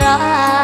รา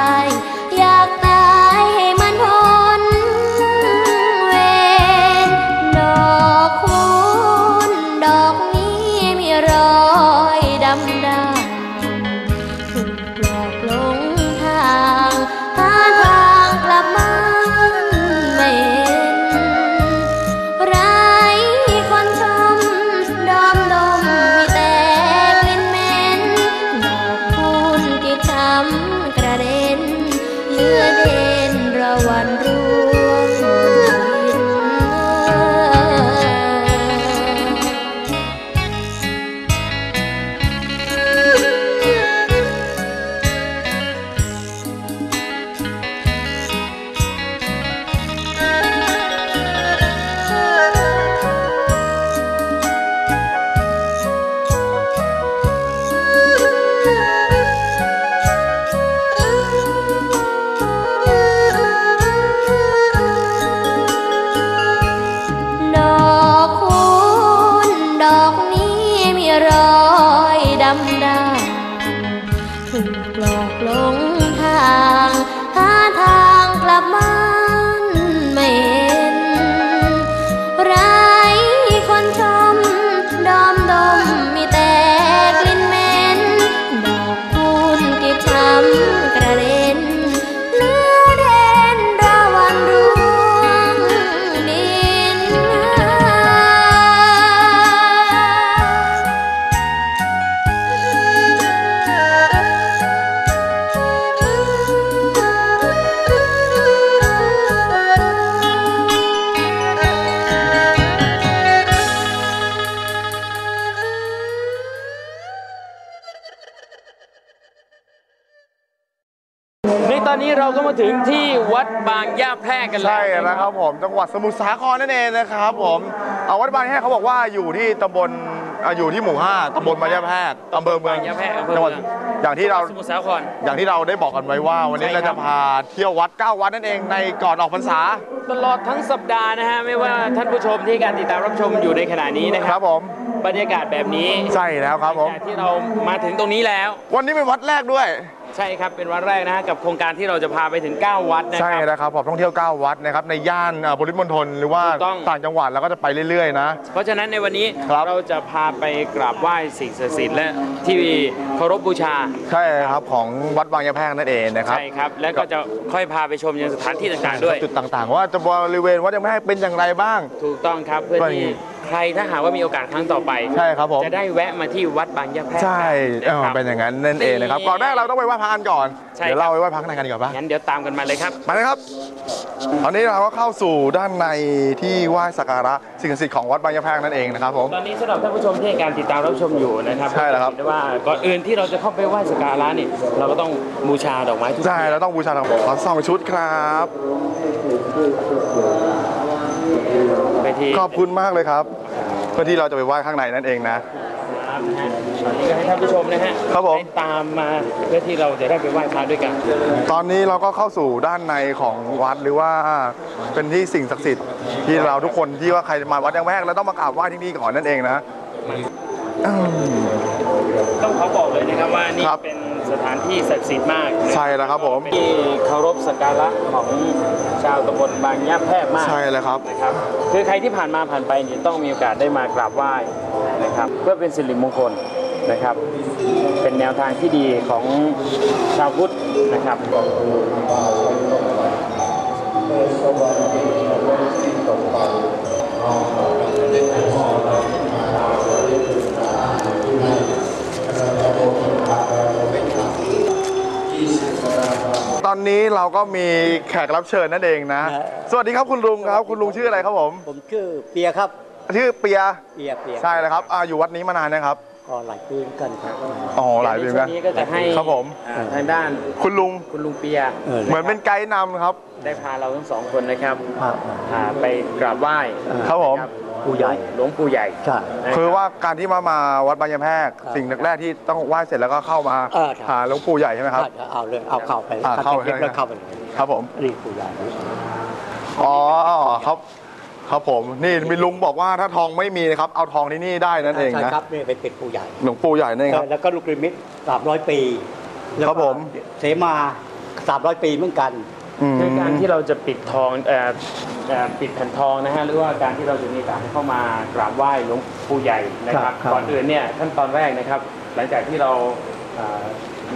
นี้เราก็มาถึงที่วัดบางย่าแพรกกันแล้วใช่นะครับผมจังหวัดสมุทรสาครนั่นเองนะครับผมเอาวัดบางแห่เขาบอกว่าอยู่ที่ตำบลอ่าอยู่ที่หมู่ห้าตำบลบางยะแพรกอำเภอเมืองบางย่าแพรกอำเภอจังหวัดเมืองอย่างที่เราสมุทรสาคร อย่างที่เราได้บอกกันไว้ว่า วันนี้ใช่ครับเราจะพาเที่ยววัดเก้าวัดนั่นเองในก่อนออกพรรษาตลอดทั้งสัปดาห์นะฮะไม่ว่าท่านผู้ชมที่การติดตามรับชมอยู่ในขณะนี้นะคครัรับบผมบรรยากาศแบบนี้ใช่แล้วครับผมจากที่เรามาถึงตรงนี้แล้ว วันนี้เป็นวัดแรกด้วย ใช่ครับเป็นวัดแรกนะฮะกับโครงการที่เราจะพาไปถึง 9 วัดนะคใช่รับแล้วครับผมท่องเที่ยว 9 วัดนะครับในย่านอ่าบริมณฑลหรือว่าถูกต้อง ต่างจังหวัดเราก็จะไปเรื่อยๆนะ เพราะฉะนั้นในวันนี้ครับ เราจะพาไปกราบไหว้สิ่งศักดิ์สิทธิ์และที่เคารพบูชา ใช่ครับของวัดบางยะแพรกนั่นเองนะครับ ใช่ครับ แล้วก็จะค่อยพาไปชมยังสถานที่ต่างๆด้วย จุดต่างๆ ว่าจะบริเวณวัดยะแพรกเป็นอย่างไรบ้าง ถูกต้องครับเพื่อก็ที่ ใครถ้าหากว่ามีโอกาสครั้งต่อไปใช่ครับผม จะได้แวะมาที่วัดบางยะแพรกใช่เออนะครับเป็นอย่างนั้นนั่นเองนะครับก่อนแรกเราต้องไปไหว้พระกันก่อนใช่เดี๋ยวครับเราไปไหว้พระข้างในกันดีกว่าปะงั้นเดี๋ยวตามกันมาเลยครับมาเลยครับ ตอนนี้เราก็เข้าสู่ด้านในที่ไหว้สักการะสิ่งศักดิ์สิทธิ์ของวัดบางยะแพรกนั่นเองนะครับผมตอนนี้สำหรับท่านผู้ชมที่ให้การติดตามรับชมอยู่นะครับใช่แล้วครับเห็นได้ว่าก่อนอื่นที่เราจะเข้าไปไหว้สักการะนี่เราก็ต้องบูชาดอกไม้ทุกใช่เราต้องบูชาทางขอสองชุดครับ ไปที่ขอบคุณมากเลยครับเพื่อที่เราจะไปไหว้ข้างในนั่นเองนะครับนะฮะตอนนี้ก็ให้ท่านผู้ชมนะฮะครับผมให้ตามมาเพื่อที่เราจะได้ไปไหว้พระด้วยกัน ตอนนี้เราก็เข้าสู่ด้านในของวัดหรือว่าเป็นที่สิ่งศักดิ์สิทธิ์ที่เราทุกคนที่ว่าใครมาวัดยังแวกแล้วต้องมากราบไหว้ที่นี่ก่อนนั่นเองนะอืม ต้องขอบอกเลยนะครับว่านี่ครับเป็นสถานที่ศักดิ์สิทธิ์มากนะใช่แล้วครับผมที่เคารพสักการะของชาวตำบลบางยะแพรกมากใช่แล้วครับนะครับ คือใครที่ผ่านมาผ่านไปเนี่ยต้องมีโอกาสได้มากราบไหว้นะครับ เพื่อเป็นสิริมงคลนะครับ เป็นแนวทางที่ดีของชาวพุทธนะครับต เราก็มีแขกรับเชิญนั่นเองนะฮะสวัสดีครับคุณลุงครับคุณลุงชื่ออะไรครับผม ผมชื่อเปียครับ ชื่อเปียเปียเปีย ใช่แล้วครับอ่าอยู่วัดนี้มานานนะครับ ก็หลายปีเหมือนกันครับอ๋อหลายปีเหมือนช่กัวนงนี้ก็จะให้ ครับผมอ่าทางด้านคุณลุงคุณลุงเปียเออเหมือนเป็นไกด์นำครับ ได้พาเราทั้งสองคนนะครับครับอ่าไปกราบไหว้ครับผมนะผู้ใหญ่หลวงปู่ใหญ่ใช่นะรับคือว่าการที่มามาวัดบางยะแพรกครับสิ่งแรกๆที่ต้องไหว้เสร็จแล้วก็เข้ามาเออครับหาหลวงปู่ใหญ่ใช่ไหมครับใช่เอาเลยเอาเข้าไปอ่าเข้าไปเก็บแล้วเข้าไปเลยครับผมนี่ผู้ใหญ่อ๋อครับ ครับผมนี่มีลุงบอกว่าถ้าทองไม่มีนะครับเอาทองที่นี่ได้นั่นเองใช่นะ ครับนี่เป็นเป็ดผู้ใหญ่หลวงปู่ใหญ่นั่นเองครับ แล้วก็ลูกกริมิตสามร้อยปีแล้วครับก็ผมเสมาสามร้อยปีเหมือนกันอืมคือการที่เราจะปิดทองเอ่อเอ่อปิดแผ่นทองนะฮะหรือว่าการที่เราจะมีการเข้ามากราบไหว้หลวงปู่ใหญ่นะครับครับ ก่อนอื่นเนี่ยขั้นตอนแรกนะครับ หลังจากที่เราเอ่อ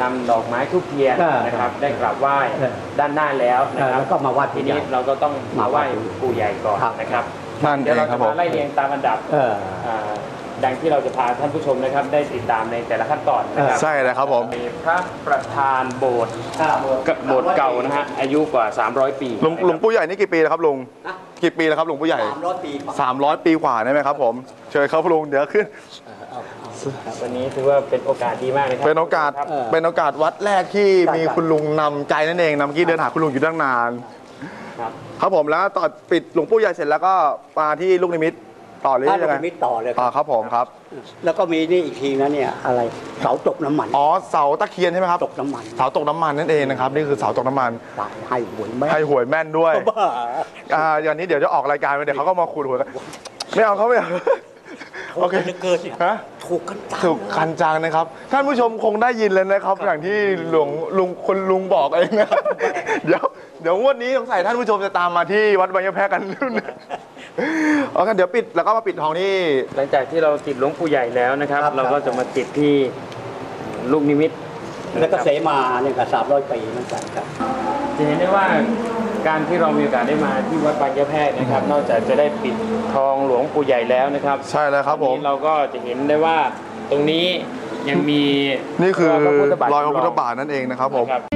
นำดอกไม้ทุกเทียนอ่านนะครับ ได้กราบไหว้เออด้านหน้าแล้วนะครับแล้วก็มาไหว้ทีผู้ใหนี้ญ่เราก็ต้องมาไหว้มาไหว้ปู่ใหญ่ก่อนครับนะครับนั่นเอเดี๋ยวงเราครัจะบผมมาไล่เรียงตามอันดับเอออ่าดังที่เราจะพาท่านผู้ชมนะครับ ได้ติดตามในแต่ละขั้นตอนนะครับใช่แล้วครับผมมีพระประธานโบสถ์โบสถ์เก่านะฮะอายุกว่า 300 ปีหลวงหลวงปู่ใหญ่นี่กี่ปีแล้วครับลุงนะกี่ปีแล้วครับหลวงปู่ใหญ่สามร้อยปีกว่า300 ปีกว่าได้ไหมครับผมเชิญครับลุงเดี๋ยวขึ้น ครับวันนี้ถือว่าเป็นโอกาสดีมากเลยครัเป็นโอกาสครับเออเป็นโอกาสวัดแรกที่ใช่มีครับคุณลุงนำใจนั่นเองนะเมื่อกี้เดินหาคุณลุงอยู่ตั้งนาน ครับครับผมแล้วต่อปิดหลวงปู่ใหญ่เสร็จแล้วก็มาที่ลูกนิมิตต่อเลยถ้าลูยังกไงกริมิตต่อเลยคอ่ารับ ครับผมครับแล้วก็มีนี่อีกทีนะเนี่ยอะไรเสาตกน้ำมันอ๋อเสาตะเคียนใช่ไหมครับตกน้ำมันเสาตกน้ำมันนั่นเองนะครับนี่คือเสาตกน้ำมันตายให้หวยไหมให้หวยแม่นด้วยบ้าอ่าอย่างนี้เดี๋ยวจะออกรายการไปเดี๋ยวเขาก็มาขูดหัวกันไม่เอาเขาไม่เอาโอเคถูกกันเหลือเกินเนี่ยฮะ ถูกกันจังถูกคันจังนะครับ ท่านผู้ชมคงได้ยินเลยนะครับ อย่างที่หลวงลุงคนลุงบอกเองนะครับเดี๋ยวเดี๋ยวงวันนี้สงสัยท่านผู้ชมจะตามมาที่วัดบางยะแพรกันนู่นนะโอเคเดี๋ยวปิดแล้วก็มาปิดทองที่ หลังจากที่เราติดหลวงปู่ใหญ่แล้วนะครับ ครับ เราก็จะมาติดที่ลูกนิมิตแล้วก็เสมาเนี่ยก็สามร้อยปีเหมือนกันครับ จะเห็นได้ว่า การที่เรามีโอกาสได้มาที่วัดบางยะแพรกนะครับ นอกจากจะได้ปิดทองหลวงปู่ใหญ่แล้วนะครับใช่แล้วครับผมวันนี้เราก็จะเห็นได้ว่าตรงนี้ยังมีนี่คือพระพุทธบาทรอยพระพุทธจำลงบาทนั่นเองนะครับผม นะครับ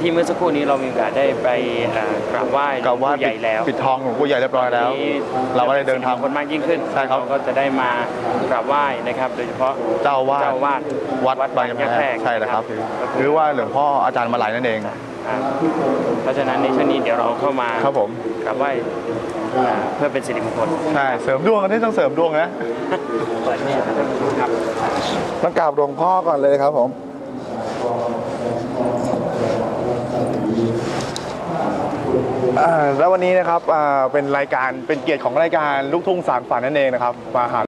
ที่เมื่อสักครู่นี้เรามีโอกาสได้ไปเอ่อกราบไหว้กับว่าผู้ใหญ่แล้วปิดทองหลวงปู่ใหญ่เรียบร้อยแล้วนี้เราก็เลยเดินทางคนมากยิ่งขึ้นใช่ครับเาก็จะได้มากราบไหว้นะครับ โดยเฉพาะเจ้าอาวาสเจ้าอาวาสวัดบางยะแพรกใช่แล้วครับหรือว่าหลวงพ่ออาจารย์มาหลายนั่นเองอ่าเพราะฉะนั้นในช่วงนี้เดี๋ยวเราเข้ามาครับผมกราบไหว้อ่าเพื่อเป็นสิริมงคลใช่เสริมดวงกันที่ต้องเสริมดวงนะเปิดเนี่ยครับต้องกราบหลวงพ่อก่อนเลยครับผมอ่า แล้ววันนี้นะครับเป็นรายการเป็นเกียรติของรายการลูกทุ่งสารฝันนั่นเองนะครับมาหา